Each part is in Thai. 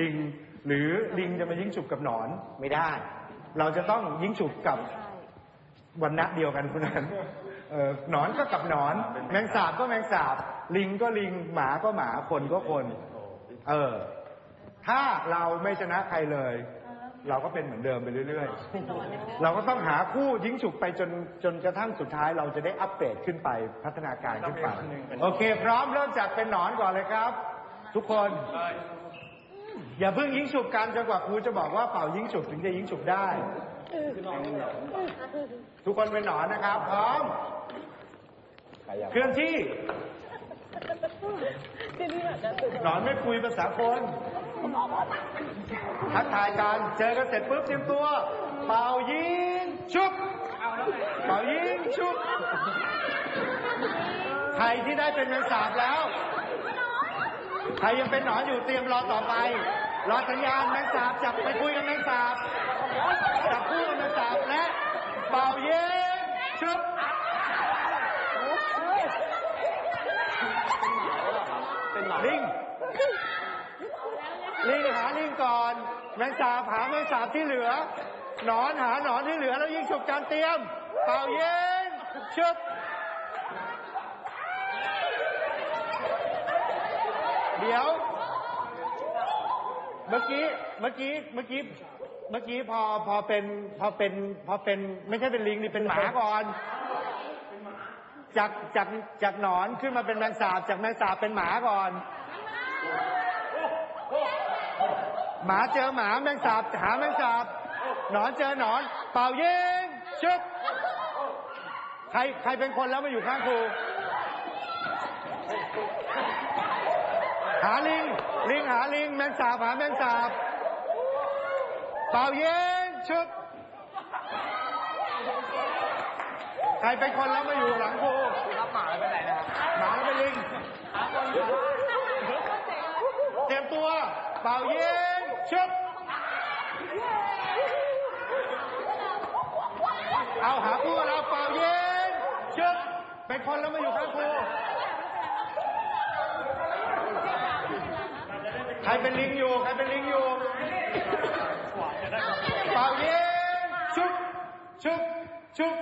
ลิง หรือลิงจะมายิงฉุบกับหนอนไม่ได้ เราจะต้องยิงฉุบกับวันณะเดียวกันคนนั้นเออหนอนก็กับหนอน แมงสาบก็แมงสาบ ลิงก็ลิงหมาก็หมาคนก็คน เออ ถ้าเราไม่ชนะใครเลย เราก็เป็นเหมือนเดิมไปเรื่อยๆ เราก็ต้องหาคู่ยิงฉุกไปจนจนกระทั่งสุดท้ายเราจะได้อัปเกรดขึ้นไปพัฒนาการขึ้นไป โอเค พร้อมเริ่มจากเป็นหนอนก่อนเลยครับ ทุกคน อย่าเพิ่งยิงฉุบกันจนกว่าครูจะบอกว่าเป่ายิงฉุบถึงจะยิงฉุบได้ ทุกคนเป็นหนอนนะครับ พร้อมเคลื่อนที่หนอนไม่คุยภาษาคนทักทายกันเจอกันเสร็จปุ๊บเตรียมตัว เป่ายิงชุบเป่ายิงชุบใครที่ได้เป็นแมงสาบแล้ว ใครยังเป็นหนอนอยู่เตรียมรอต่อไป รอสัญญาณแมงสาบจับไปคุยกับแมงสาบจับคู่กับแมงสาบและเป่ายิงชุบเป็นหลิงลิงหาลิงก่อน แมงสาบหาแมงสาบที่เหลือ หนอนหาหนอนที่เหลือแล้วยิงฉุบการเตรียม เป่าเย็นชุบ เดี๋ยว เมื่อกี้ เมื่อกี้ เมื่อกี้ เมื่อกี้พอพอเป็นพอเป็นพอเป็นไม่ใช่เป็นลิงนี่เป็นหมาก่อน จากจากจากหนอนขึ้นมาเป็นแมงสาบจากแมงสาบเป็นหมาก่อน หมาเจอหมาแมงสาบหาแมงสาบหนอนเจอหนอน เป่ายิงชุบใครใครเป็นคนแล้วมาอยู่ข้างครู หาลิง ลิงหาลิง แมงสาบหาแมงสาบเป่ายิงชุบใครเป็นคนแล้วมาอยู่หลังครูรับหมาแล้วไปไหนนะครับหมาเป็นลิงเตรียมตัว เป่ายิงชุบเอาหาคู่เราเป่ายิงชุบเป็นคนแล้วมาอยู่ข้างครู ใค รเป็นลิงอยู่ ใครเป็นลิงอยู่เป่ายิงชุบชุบชุบ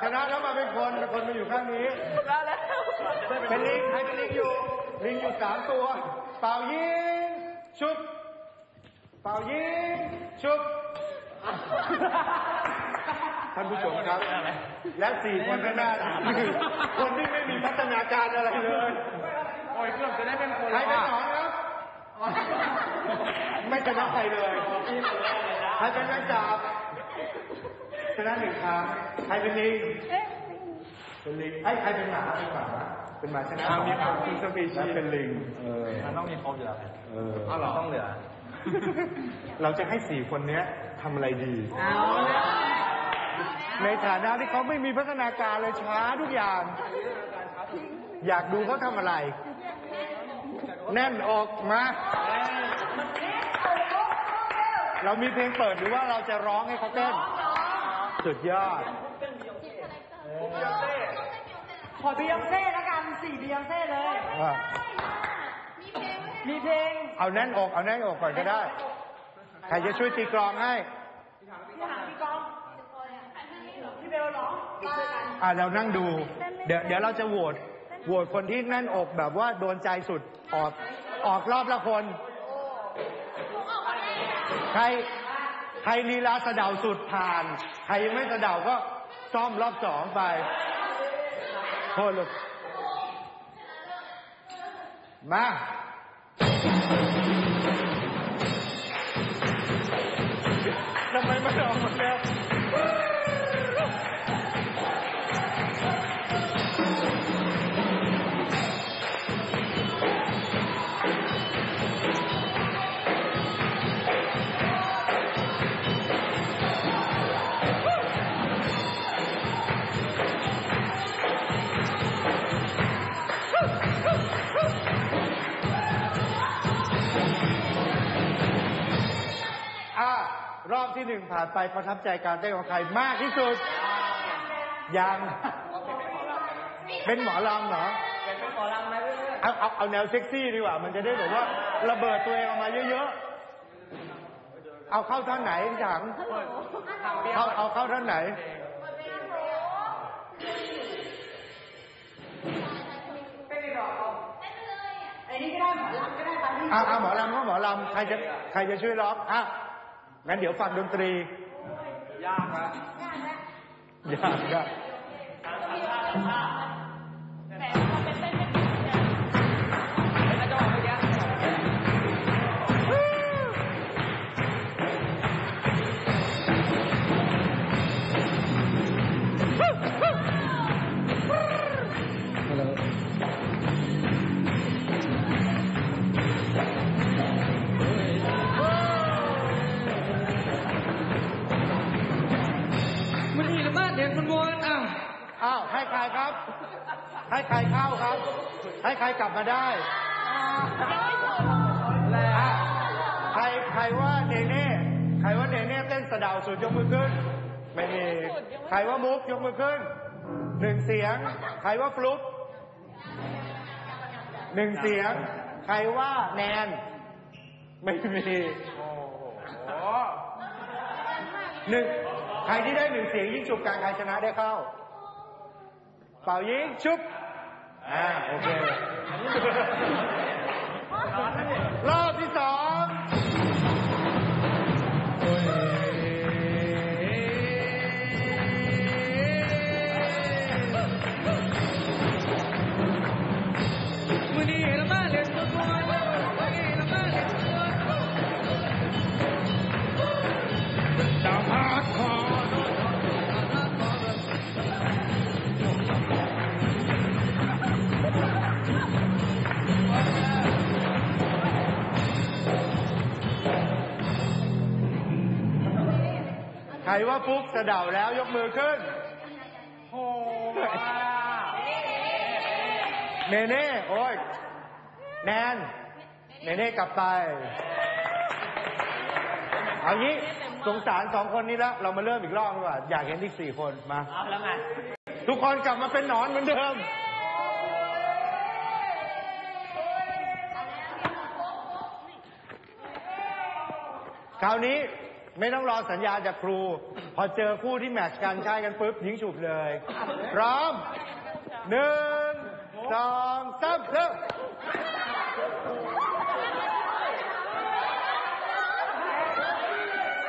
ชนะแล้วมาเป็นคนเป็นคนมาอยู่ข้างนี้เป็นลิงใครเป็นลิงอยู่ ลิงอยู่สามตัว เป่ายิงชุบ เป่ายิงชุบ ท่านผู้ชมครับ และสี่คนข้างหน้านี่คือคนที่ไม่มีพัฒนาการอะไรเลย โอ้ยเกือบจะได้เป็นคนใครแล้วเป็นหนอะอนครับ ไม่ชนะใครเลยใครเป็นแมงจาบชนะหนึ่งครั้งใครเป็นลิงเป็นลิงไอ้ยใครเป็นหมาเป็นหมาเป็นหมาชนะอ่ามีหมาสองสปีชีส์เป็นลิง เออมันต้องมีครบอยู่แล้วเอออ้าวเหรอต้องเหลือ เราจะให้สี่คนเนี้ยทำอะไรดีเอาละในฐานะที่เขาไม่มีพัฒนาการเลยช้าทุกอย่าง อยากดูเขาทำอะไร แน่นออกมา เรามีเพลงเปิดหรือว่าเราจะร้องให้เขาเต้น สุดยอด ขอบียองเซ่แล้วกันสี่บียองเซ่เลยอะมีเพลงเอาแน่นอก เอาแน่นอกก่อนก็ได้ ใครจะช่วยตีกลองให้ พี่หางพี่กองพี่เบลร้องมาอ่าเรานั่งดู เดี๋ยวเดี๋ยวเราจะโหวต โหวตคนที่แน่นอกแบบว่าโดนใจสุดออกออกรอบละคน ใครใครลีลาสะเดาสุดผ่าน ใครยังไม่สะเดาก็ซ่อมรอบสองไปโทษลูกมาทำไมไม่ออกมดแล้ว อบที่หนึ่งผ่านไปประทับใจการเต้นของใครมากที่สุด ยังเป็นหมอลำเหรอเป็นหมอลำไหมเพื่อนเอาเอาเอาแนวเซ็กซี่ดีกว่า มันจะได้แบบว่าระเบิดตัวเองออกมาเยอะๆ เอาเข้าท่อนไหนพี่ถังเอาเอาเข้าท่อนไหนไอ้นี่ก็ได้หมอลำก็ได้ปาร์ตี้อ่าหมอลำก็หมอลำใครจะใครจะช่วยร้องอะ งั้นเดี๋ยวฟังดนตรี ยากนะยากยากไม่ ให้ใครครับ ให้ใครเข้าครับ ให้ใครกลับมาได้อะใครใครว่าเนเน่ใครว่าเนเน่เต้นสะเดาวสุดยกมือขึ้น ไม่มีใครว่ามุกยกมือขึ้นหนึ่งเสียง ใครว่าฟลุ๊กหนึ่งเสียง ใครว่าแนน ไม่มีโอ้โหหนึ่งใครที่ได้หนึ่งเสียงยิ่งฉุบการใครชนะได้เข้า เป่ายิงชุบอ่าโอเครอบที่สองมันนี่ละมาเด็กมันวนมันนี่ละมาเด็กมันวนดาวฮาร์ดคอร์ ว่าฟุกสะเดาแล้วยกมือขึ้นโอ้โหเนเน่โอ้ยแนนเนเน่กลับไปเอางี้สงสารสองคนนี้แล้ว เรามาเริ่มอีกรอบดีกว่า อยากเห็นอีกสี่คนมาเอาแล้วไงทุกคนกลับมาเป็นหนอนเหมือนเดิมคราวนี้ ไม่ต้องรอสัญญาณจากครู พอเจอคู่ที่แมทช์กันใช่กันปุ๊บยิงฉุบเลย พร้อมหนึ่งสองสามเริ่ม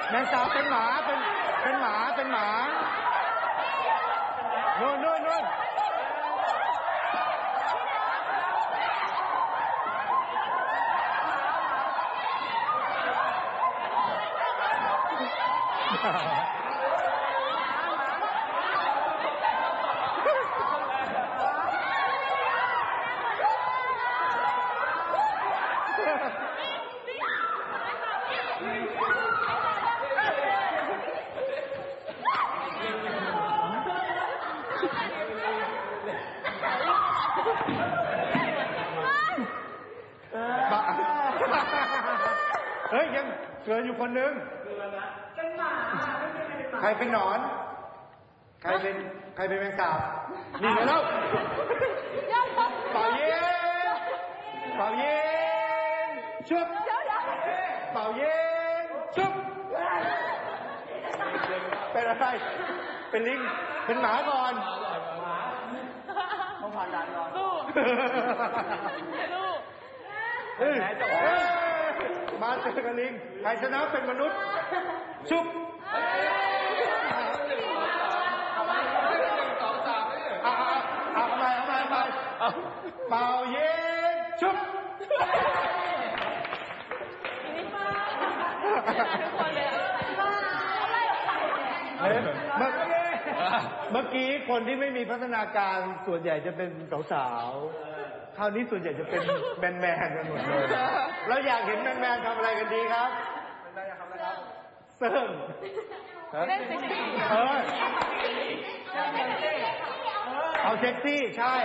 แมงสาวเป็นหมาเป็นเป็นหมาเป็นหมานู่นนู่นนู่น บ้าเฮ้ยยังเหลืออยู่ คนนึงเป็นหมาไม่ใช่เป็นหมาใครเป็นหนอน ใครเป็นใครเป็นแมงสาบนี่ไงแล้วเป่าเย็นเป่าเย็นชุบเป่าเย็นชุบเป็นอะไร เป็นลิง เป็นหมาก่อนต้องผ่านด่านก่อนเอ้ยเอ้ย มาเจอกันลิงใครชนะเป็นมนุษย์ ชุบเอาเอาเอาเอาไปเอาไปเอาไปเป่าเย็นชุบเฮ้ยเมื่อเมื่อกี้คนที่ไม่มีพัฒนาการส่วนใหญ่จะเป็นสาวๆ คราวนี้ส่วนใหญ่จะเป็นแมนๆกันหมดเลยแล้วอยากเห็นแมนๆทำอะไรกันดีครับเซิร์งเออเอาเซ็กซี่ใช่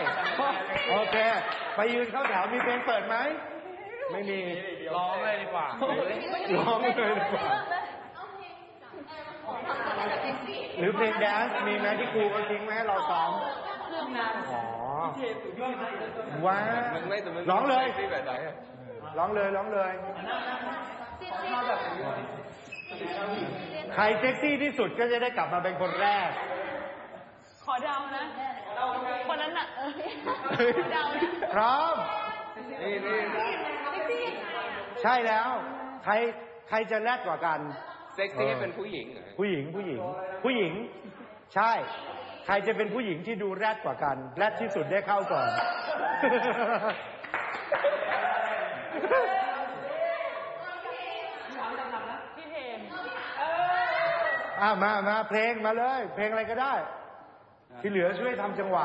โอเค ไปยืนเข้าแถวมีเพลงเปิดไหม ไม่มี ร้องเลยดีกว่า ร้องเลยดีกว่าหรือเพลงแดนซ์มีไหมที่ครูเขาทิ้งไหมให้เราซ้อม อ๋อว้ามันไม่แต่มันร้องเลยที่แบบไหนอะร้องเลยร้องเลย ใครเซ็กซี่ที่สุดก็จะได้กลับมาเป็นคนแรก ขอเดานะ คนนั้นน่ะเออเดานะพร้อม นี่นี่ใช่แล้ว ใครใครจะแรกกว่ากัน เซ็กซี่เป็นผู้หญิงเหรอผู้หญิงผู้หญิง ผู้หญิง ใช่ ใครจะเป็นผู้หญิงที่ดูแรดกว่ากัน แรดที่สุดได้เข้าก่อน พี่เทมอ่ามามาเพลงมาเลย เพลงอะไรก็ได้ ที่เหลือช่วยทำจังหวะ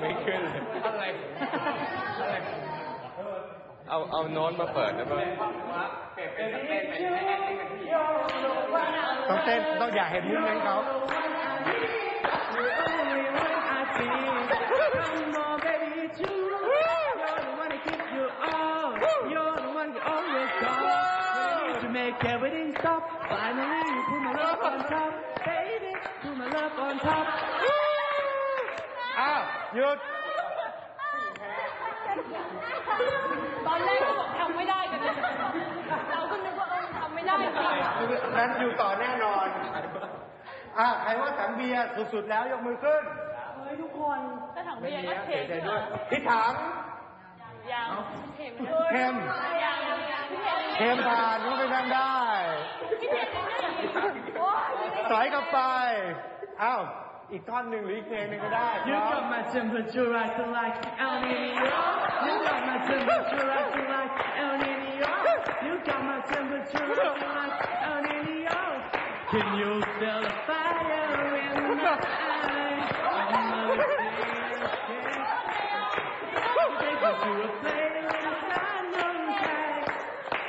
ไม่ขึ้นเลยอะไรอะไร เอาเอาโน้ตมาเปิดได้ปะต้องเต้นต้องอยากเห็นมุ้งเม้นเขา You're the only one I see. Come on, baby, it's you. You're the one that gives you all. You're the one you always call. When I need to make everything stop. Finally, you put my love on top. Baby, put my love on top. อ้าวหยุด ตอนแรกก็บอกทำไม่ได้กันนะเราก็นึกว่าเออทำไม่ได้จริงนั้นอยู่ต่อแน่นอน อะใครว่าถังเบียร์สุดๆแล้วยกมือขึ้น เฮ้ยทุกคนถ้าถังไม่ยังก็เทเสียใจด้วยพี่ถังยังเทมเค็มยังยังพี่เทมเค็มผ่านก็ไปนั่งได้พี่เทมโอ้ยสอยกลับไป อ้าว อีกท่อนหนึ่งหรืออีกเพลงหนึ่งก็ได้พ You ร้อม got my temperature right to like El Nino. You got my temperature right to like El Nino. You got my temperature right to like El Nino. Can you feel the fire in my eyes? I'm Take me to a place I know inside.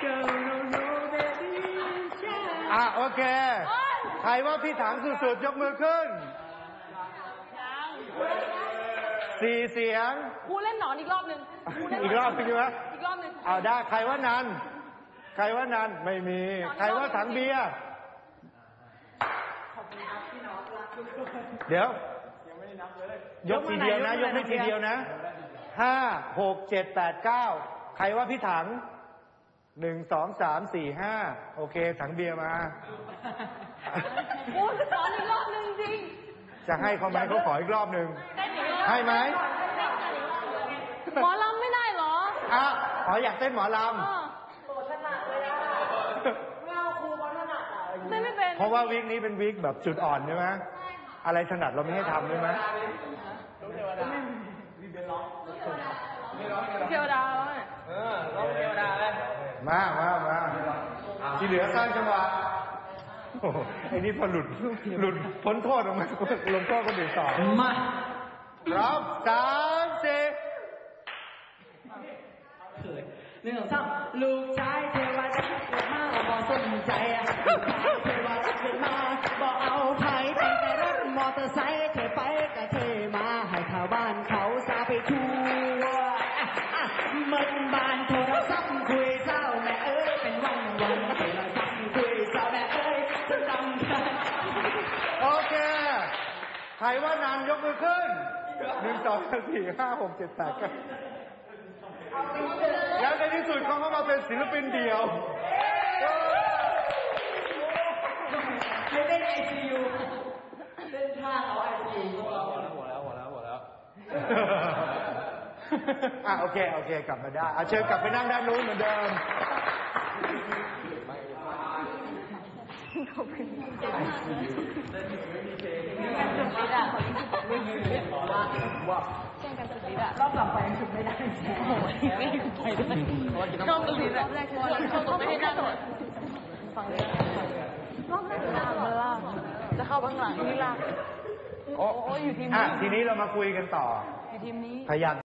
Girl, no, no, baby, inside. อ่ะโอเค ใครว่าพี่ถังสุดๆ ยกมือขึ้น สี่เสียงครูเล่นหนอนอีกรอบหนึ่งคเล่นหนนอีกรอบเป็นไงวะอีกรอบหนึ่งเอาได้ใครว่านัน ใครว่านันไม่มี ใครว่าถังเบียร์เดี๋ยวยกทีเดียวนะ ยกไม่ทีเดียวนะห้าหกเจ็ดแปดเก้าใครว่าพี่ถังหนึ่งสองสามสี่ห้าโอเค ถังเบียร์มาครูสอนอีกรอบหนึ่งจริง จะให้เขาไหมเขาขออีกรอบหนึ่งได้อีกรอบ ให้ไหมหมอลำไม่ได้เหรออะขออยากเต้นหมอลเออเต้นไม่เป็นำเพราะว่าวิกนี้เป็นวิกแบบจุดอ่อนใช่ไหมอะไรถนัดเราไม่ให้ทำใช่ไหมเทวดาแล้วเนี่ยเออร้องเทวดาเลยมามามาที่เหลือสร้างจังหวะโอ้โหไอ้นี่พอหลุดหลุดพ้นโทษออกมาลงโทษคนอื่นต่อ มา พร้อมสามสี่หนึ่งสองสามลูกชายเทวดาเกิดมาบ่สนใจอะลูกชายเทวดาเกิดมาบ่เอาไผเป็นแต่รถมอเตอร์ไซค์เทไปก็เทมาให้ชาวบ้านเขาซาไปทั่วอะอะเมื่อบ้านโทรศัพท์คุยเศร้าแม่เอ้ยเป็นวันวันโทรศัพท์คุยเศร้าแม่เอ้ยจะจำกัน โอเค ใครว่านานยกมือขึ้น หนึ่งสองสามสี่ห้าหกเจ็ดแปดเก้าแล้วในที่สุดเขาก็มาเป็นศิลปินเดียวให้เล่นไอซียูเล่นท่าเอาไอซียูหัวแล้วหัวแล้วหัวแล้วอะโอเค โอเค กลับมาได้อะเชิญกลับไปนั่งด้านนู้นเหมือนเดิม สุดฤทธิ์อะไม่ยืนเรียกว่าว่าแข่งกันสุดฤทธิ์อะรอบต่อไปสุดไม่ได้โอ้โหไม่ได้ไปด้วยชอบสุดฤทธิ์รอบแรกคือชอบไม่ให้นั่งฟังเลยรอบแรกคือเบอร์ล่าจะเข้าข้างหลังนี่ล่ะโอ้โหอยู่ทีมนี้ทีนี้เรามาคุยกันต่ออยู่ทีมนี้พยายาม